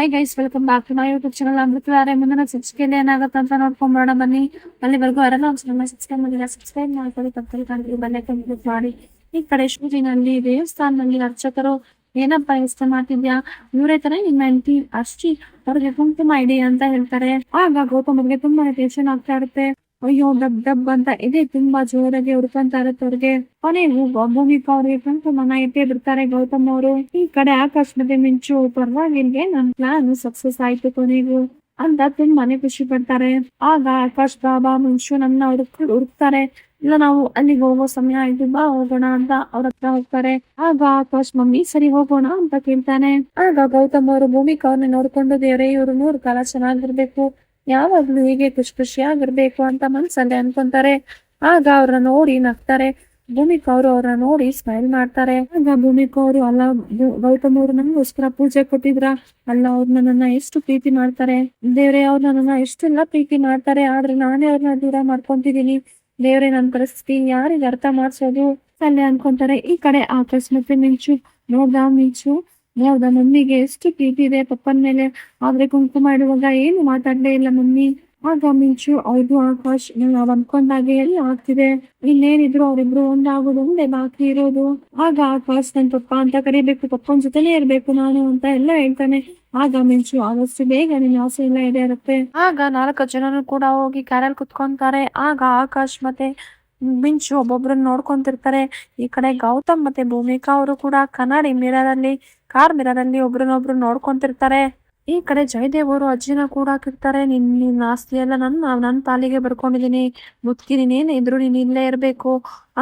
Hi guys welcome back to my YouTube channel Amruthadhaare ಮುಂದಿನ ಸಿಕ್ಸ್ಕೇಲಿ ಏನಾಗುತ್ತೆ ಅಂತ ನೋಡ್ಕೊಂಬೋಣ ಬನ್ನಿ. ಅಲ್ಲಿವರೆಗೂ ಯಾರೆಲ್ಲ ಚಾನಲ್ ಸಬ್ಸ್ಕ್ರೈಬ್ ಮಾಡಿಲ್ಲ ಸಬ್ಸ್ಕ್ರೈಬ್ ಮಾಡ್ಕೊಳ್ಳಿ. ಪಕ್ಕದಲ್ಲಿ ಕಾಣ್ತೀವಿ ಬೆಲ್ಲ ಕಂಪ್ಲೀಟ್ ಮಾಡಿ. ಈ ಕಡೆ ದೇವಸ್ಥಾನದಲ್ಲಿ ಅರ್ಚಕರು, ಏನಪ್ಪ ಇಷ್ಟ ಮಾಡ್ತಿದ್ಯಾ? ಇವರೇ ತರ ನಿಮ್ಮ ಹೆಂಡತಿ ಅಷ್ಟಿ ಅವ್ರಿಗೆ ಕುಂಕುಮ ಇಡಿ ಅಂತ ಹೇಳ್ತಾರೆ. ಆಗ ಗೌತಮ್ಗೆ ತುಂಬಾನೇ ಟೆನ್ಷನ್ ಆಗ್ತಾ ಇರುತ್ತೆ. ಅಯ್ಯೋ ಡಬ್ ಡಬ್ ಅಂತ. ಇದೆ, ತುಂಬಾ ಜೋರಾಗಿ ಹುಡ್ಕೊಂತ ಇರುತ್ತೆ ಅವ್ರಿಗೆ ಕೊನೆಗೂ ಭೂಮಿಕಾ ಅವ್ರಿಗೆ ಮನ ಇಟ್ಟೇ ಬಿಡ್ತಾರೆ ಗೌತಮ್ ಅವರು. ಈ ಕಡೆ ಮಧ್ಯೆ ಮಿಂಚು ಪರವಾಗಿಲ್ಗೆ ನನ್ ಪ್ಲಾನ್ ಸಕ್ಸಸ್ ಆಯ್ತು ಕೊನೆಗೂ ಅಂತ ತುಂಬಾನೇ ಖುಷಿ ಪಡ್ತಾರೆ. ಆಗ ಆಕಾಶ್ ಬಾಬಾ ಮುಂಚು ನನ್ನ ಹುಡುಕ್, ಹುಡುಕ್ತಾರೆ. ಇಲ್ಲ, ನಾವು ಅಲ್ಲಿಗೆ ಹೋಗೋ ಸಮಯ ಆಯ್ತು, ಬಾ, ಹೋಗೋಣ ಅಂತ ಅವ್ರ ಹತ್ರ ಹೋಗ್ತಾರೆ. ಆಗ ಆಕಾಶ್, ಮಮ್ಮಿ, ಸರಿ, ಹೋಗೋಣ ಅಂತ ಕೇಳ್ತಾನೆ. ಆಗ ಗೌತಮ್ ಅವರು ಭೂಮಿಕಾ ಅವ್ರನ್ನ ನೋಡ್ಕೊಂಡು, ದೇವ್ರೆ, ಇವ್ರು ನೂರು ಕಾಲ ಚೆನ್ನಾಗಿರ್ಬೇಕು. ಯಾವಾಗ್ಲೂ ಹೀಗೆ ಖುಷಿ ಖುಷಿಯಾಗಿರ್ಬೇಕು ಅಂತ ಮನ್ಸಲ್ಲಿ ಅನ್ಕೊಂತಾರೆ. ಆಗ ಅವ್ರನ್ನ ನೋಡಿ ನಗ್ತಾರೆ. ಭೂಮಿಕ್ ಅವರು ಅವ್ರನ್ನ ನೋಡಿ ಸ್ಮೈಲ್ ಮಾಡ್ತಾರೆ. ಆಗ ಭೂಮಿಕ್ ಅವರು ಅಲ್ಲ ಗೌತಮ್ ಅವರು ನಮಗೋಸ್ಕರ ಪೂಜೆ ಕೊಟ್ಟಿದ್ರ. ಅಲ್ಲ, ಅವ್ರು ನನ್ನ ಎಷ್ಟು ಪ್ರೀತಿ ಮಾಡ್ತಾರೆ. ದೇವ್ರೆ, ಅವ್ರು ನನ್ನನ್ನ ಎಷ್ಟೆಲ್ಲ ಪ್ರೀತಿ ಮಾಡ್ತಾರೆ. ಆದ್ರೆ ನಾನೇ ಅವ್ರನ್ನ ದೂರ ಮಾಡ್ಕೊಂತಿದೀನಿ ದೇವ್ರೆ, ನನ್ ಪರಿಸ್ಥಿತಿ ಯಾರಿಗೆ ಅರ್ಥ ಮಾಡ್ಸೋದು? ಅಲ್ಲೇ ಅನ್ಕೊಂತಾರೆ. ಈ ಕಡೆ ಆಕಾಶ್ ಮತ್ತೆ ಮಿಂಚು. ನೋಡ್ದ ಮಿಂಚು? ನೋಡ್ದ ಮಮ್ಮಿಗೆ ಎಷ್ಟು ಪ್ರೀತಿ ಇದೆ ಪಪ್ಪನ ಮೇಲೆ, ಆದ್ರೆ ಕುಂಕುಮ ಇಡುವಾಗ ಏನು ಮಾತಾಡ್ಲೇ ಇಲ್ಲ ಮಮ್ಮಿ. ಆಗ ಮಿಂಚು ಅವ್ರದ್ದು ಆಕಾಶ್ ನಾವ್ ಅನ್ಕೊಂಡಾಗೆ ಎಲ್ಲ ಆಗ್ತಿದೆ? ಇನ್ನೇನಿದ್ರು ಅವ್ರಿಬ್ರು ಒಂದಾಗೋದು, ಒಂದೇ ಬಾಕಿ ಇರೋದು. ಆಗ ಆಕಾಶ್ ನನ್ ಪಪ್ಪ ಅಂತ ಕರಿಬೇಕು, ಪಪ್ಪನ ಜೊತೆನೇ ಇರ್ಬೇಕು ನಾನು ಅಂತ ಎಲ್ಲ ಹೇಳ್ತಾನೆ. ಆಗ ಮಿಂಚು, ಆದಷ್ಟು ಬೇಗ ನಿನ್ ಆಸೆ ಎಲ್ಲ ಇರುತ್ತೆ ಆಗ ನಾಲ್ಕು ಜನನು ಕೂಡ ಹೋಗಿ ಕ್ಯಾರಲ್ ಕುತ್ಕೊಂತಾರೆ. ಆಗ ಆಕಾಶ್ ಮತ್ತೆ ಮಿಂಚು ಒಬ್ಬೊಬ್ರನ್ನ ನೋಡ್ಕೊಂತಿರ್ತಾರೆ. ಈ ಕಡೆ ಗೌತಮ್ ಮತ್ತೆ ಭೂಮಿಕಾ ಅವರು ಕೂಡ ಕನ್ನಡಿ ಮಿರರ್ ಅಲ್ಲಿ ಕಾರ್ ಮಿರರ್ ಅಲ್ಲಿ ಒಬ್ರನ್ನೊಬ್ರು ನೋಡ್ಕೊಂತಿರ್ತಾರೆ. ಈ ಕಡೆ ಜಯದೇವ್ ಅವರು ಅಜ್ಜಿನ ಕೂಡ ಹಾಕಿರ್ತಾರೆ. ನಿನ್ ನಿನ್ ಆಸ್ತಿ ಎಲ್ಲ ನನ್ನ ನನ್ನ ಪಾಲಿಗೆ ಬರ್ಕೊಂಡಿದೀನಿ. ಮುದ್ಕಿ ನೀನೇನೇ ಇದ್ರು ನೀನ್ ಇಲ್ಲೇ ಇರ್ಬೇಕು.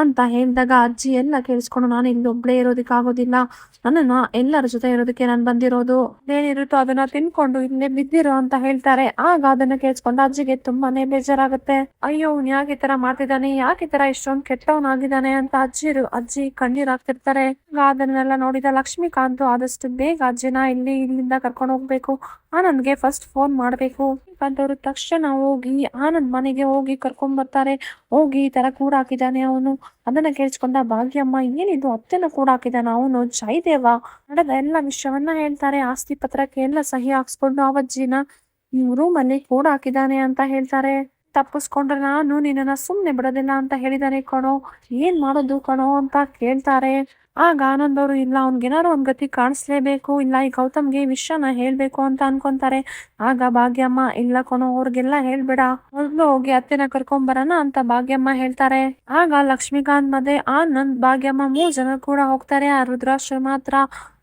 ಅಂತ ಹೇಳಿದಾಗ ಅಜ್ಜಿ, ಎಲ್ಲ ಕೇಳಿಸ್ಕೊಂಡು ನಾನು ಇಲ್ಲಿ ಒಬ್ಳೇ ಇರೋದಕ್ಕೆ ಆಗೋದಿಲ್ಲ ನನ್ನನ್ನ ಎಲ್ಲರ ಜೊತೆ ಇರೋದಕ್ಕೆ ನಾನು ಬಂದಿರೋದು. ಏನಿರುತ್ತೋ ಅದನ್ನ ತಿನ್ಕೊಂಡು ಇಲ್ಲೇ ಬಿದ್ದಿರೋ ಅಂತ ಹೇಳ್ತಾರೆ. ಆಗ ಅದನ್ನ ಕೇಳಿಸ್ಕೊಂಡು ಅಜ್ಜಿಗೆ ತುಂಬಾನೇ ಬೇಜಾರಾಗುತ್ತೆ. ಅಯ್ಯೋ, ಅವ್ನು ಯಾಕೆ ತರ ಮಾಡ್ತಿದ್ದಾನೆ? ಯಾಕೆ ತರ ಇಷ್ಟೊಂದು ಕೆಟ್ಟವನಾಗಿದ್ದಾನೆ ಅಂತ ಅಜ್ಜಿರು, ಅಜ್ಜಿ ಕಣ್ಣೀರ್ ಹಾಕ್ತಿರ್ತಾರೆ ಅದನ್ನೆಲ್ಲ ನೋಡಿದ ಲಕ್ಷ್ಮೀಕಾಂತ್ ಆದಷ್ಟು ಬೇಗ ಅಜ್ಜಿನ ಇಲ್ಲಿ ಇಲ್ಲಿಂದ ಕರ್ಕೊಂಡು ಹೋಗ್ಬೇಕು. ಆನಂದ್ಗೆ ಫಸ್ಟ್ ಫೋನ್ ಮಾಡ್ಬೇಕು. ಅಂತವ್ರು ತಕ್ಷಣ ಹೋಗಿ ಆನಂದ್ ಮನೆಗೆ ಹೋಗಿ ಕರ್ಕೊಂಡ್ ಬರ್ತಾರೆ. ಹೋಗಿ ತರ ಕೂಡ ಹಾಕಿದಾನೆ ಅವನು. ಅದನ್ನ ಕೇಳಿಸ್ಕೊಂಡ ಭಾಗ್ಯಮ್ಮ, ಏನಿದು? ಅತ್ತೆನ ಕೂಡ ಹಾಕಿದಾನ ಅವನು? ಜಯದೇವ? ನಡೆದ ಎಲ್ಲ ವಿಷಯವನ್ನ ಹೇಳ್ತಾರೆ. ಆಸ್ತಿ ಪತ್ರಕ್ಕೆ ಎಲ್ಲ ಸಹಿ ಹಾಕ್ಸ್ಕೊಂಡು ಅವಜ್ಜಿನ ರೂಮ್ ಅಲ್ಲಿ ಕೂಡ ಹಾಕಿದಾನೆ ಅಂತ ಹೇಳ್ತಾರೆ. ತಪ್ಪಿಸ್ಕೊಂಡ್ರೆ ನಾನು ನಿನ್ನ ಸುಮ್ನೆ ಬಿಡೋದಿಲ್ಲ ಅಂತ ಹೇಳಿದಾನೆ ಕಣೋ. ಏನ್ ಮಾಡೋದು ಕಣೋ ಅಂತ ಕೇಳ್ತಾರೆ. ಆಗ ಆನಂದ್ ಅವರು, ಇಲ್ಲ ಅವ್ನಿಗೇನಾರು ಒಂದ್ ಗತಿ ಕಾಣಿಸ್ಲೇಬೇಕು, ಇಲ್ಲ, ಈ ಗೌತಮ್ಗೆ ವಿಷಯನ ಹೇಳ್ಬೇಕು ಅಂತ ಅನ್ಕೊಂತಾರೆ. ಆಗ ಭಾಗ್ಯಮ್ಮ, ಇಲ್ಲ ಕೊನೋ ಅವ್ರಿಗೆಲ್ಲ ಹೇಳ್ಬೇಡ. ಮೊದ್ಲು ಹೋಗಿ ಅತ್ತೆನ ಕರ್ಕೊಂಬರೋಣ ಅಂತ ಭಾಗ್ಯಮ್ಮ ಹೇಳ್ತಾರೆ. ಆಗ ಲಕ್ಷ್ಮೀಕಾಂತ್ ಮದೆ, ಆನಂದ್, ಭಾಗ್ಯಮ್ಮ ಮೂರ್ ಜನ ಕೂಡ ಹೋಗ್ತಾರೆ. ಆ ರುದ್ರಾಶ್ರಮ ಹತ್ರ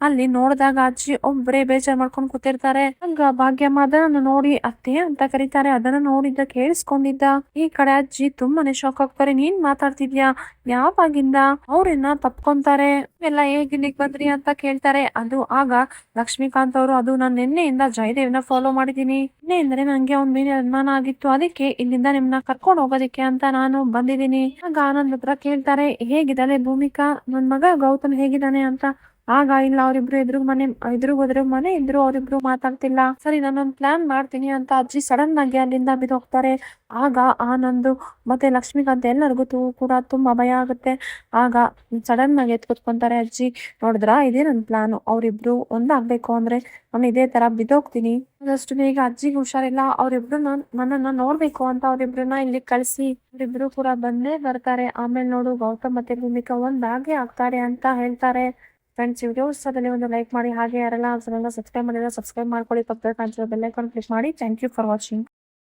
ಅಲ್ಲಿ ನೋಡಿದಾಗ ಅಜ್ಜಿ ಒಬ್ರೇ ಬೇಜಾರ್ ಮಾಡ್ಕೊಂಡ್ ಕೂತಿರ್ತಾರೆ. ಹಂಗ ಭಾಗ್ಯಮ್ಮ ಅದನ್ನ ನೋಡಿ, ಅತ್ತೆ ಅಂತ ಕರೀತಾರೆ. ಅದನ್ನ ನೋಡಿದ್ದ, ಕೇಳಿಸ್ಕೊಂಡಿದ್ದ, ಈ ಕಡೆ ಅಜ್ಜಿ ತುಂಬಾನೇ ಶಾಕ್ ಆಗ್ತಾರೆ. ನೀನ್ ಮಾತಾಡ್ತಿದ್ಯಾ? ಯಾವಾಗಿಂದ? ಅವ್ರನ್ನ ತಪ್ಕೊಂತಾರೆ. ಎಲ್ಲ ಹೇಗ್ ಬಂದ್ರಿ ಅಂತ ಕೇಳ್ತಾರೆ. ಅದು ಆಗ ಲಕ್ಷ್ಮೀಕಾಂತ್ ಅವರು ಅದು ನಾನು ನಿನ್ನೆಯಿಂದ ಜಯದೇವ್ನ ಫಾಲೋ ಮಾಡಿದೀನಿ ಅಂದ್ರೆ ನಂಗೆ ಅವ್ನ ಮೇಲೆ ಅನುಮಾನ ಆಗಿತ್ತು. ಅದಕ್ಕೆ ಇಲ್ಲಿಂದ ನಿಮ್ನ ಕರ್ಕೊಂಡು ಹೋಗೋದಿಕ್ಕೆ ಅಂತ ನಾನು ಬಂದಿದ್ದೀನಿ. ಆಗ ಆನಂದ್ ಹತ್ರ ಕೇಳ್ತಾರೆ, ಹೇಗಿದ್ದಾಳೆ ಭೂಮಿಕಾ? ನನ್ ಮಗ ಗೌತಮ್ ಹೇಗಿದ್ದಾನೆ? ಅಂತ. ಆಗ ಇಲ್ಲ, ಅವ್ರಿಬ್ರು ಎದುರು ಮನೆ, ಎದುರು ಹೋದ್ರೆ ಮನೆ ಇದ್ರು ಅವ್ರಿಬ್ರು ಮಾತಾಡ್ತಿಲ್ಲ. ಸರಿ, ನಾನೊಂದ್ ಪ್ಲಾನ್ ಮಾಡ್ತೀನಿ ಅಂತ ಅಜ್ಜಿ ಸಡನ್ ಆಗಿ ಅಲ್ಲಿಂದ ಬಿದೋಗ್ತಾರೆ ಆಗ ಆನಂದ್ ಮತ್ತೆ ಲಕ್ಷ್ಮೀಕಾಂತ್ ಎಲ್ಲರಿಗೂ ತೂ, ಕೂಡ ತುಂಬಾ ಭಯ ಆಗುತ್ತೆ. ಆಗ ಸಡನ್ ಆಗಿ ಎತ್ ಕುತ್ಕೊಂತಾರೆ ಅಜ್ಜಿ. ನೋಡಿದ್ರ? ಇದೇ ನನ್ ಪ್ಲಾನ್ ಅವ್ರಿಬ್ರು ಒಂದಾಗ್ಬೇಕು ಅಂದ್ರೆ ನಾನು ಇದೇ ತರ ಬಿದೋಗ್ತೀನಿ ಅಷ್ಟು ಬೇಗ ಅಜ್ಜಿಗೆ ಹುಷಾರಿಲ್ಲ. ಅವ್ರಿಬ್ರು ನನ್ನನ್ನ ನೋಡ್ಬೇಕು ಅಂತ ಅವ್ರಿಬ್ರನ್ನ ಇಲ್ಲಿ ಕಳಿಸಿ. ಅವ್ರಿಬ್ರು ಕೂಡ ಬಂದೇ ಬರ್ತಾರೆ. ಆಮೇಲೆ ನೋಡು ಗೌತಮ್ ಮತ್ತೆ ಭೂಮಿಕಾ ಒಂದಾಗೆ ಆಗ್ತಾರೆ ಅಂತ ಹೇಳ್ತಾರೆ. ಫ್ರೆಂಡ್ಸ್ ವಿಡಿಯೋ ಇಷ್ಟದಲ್ಲಿ ಒಂದು ಲೈಕ್ ಮಾಡಿ, ಹಾಗೆ ಯಾರೆಲ್ಲ ಸಬ್ಸ್ಕ್ರೈಬ್ ಮಾಡಿದ್ರೆ ಸಬ್ಸ್ಕ್ರೈಬ್ ಮಾಡ್ಕೊಳ್ಳಿ ಪಕ್ಕದ ಕಾಣಿಸಿರೋ ಬೆಲ್ ಐಕಾನ್ ಕ್ಲಿಕ್ ಮಾಡಿ. Thank you for watching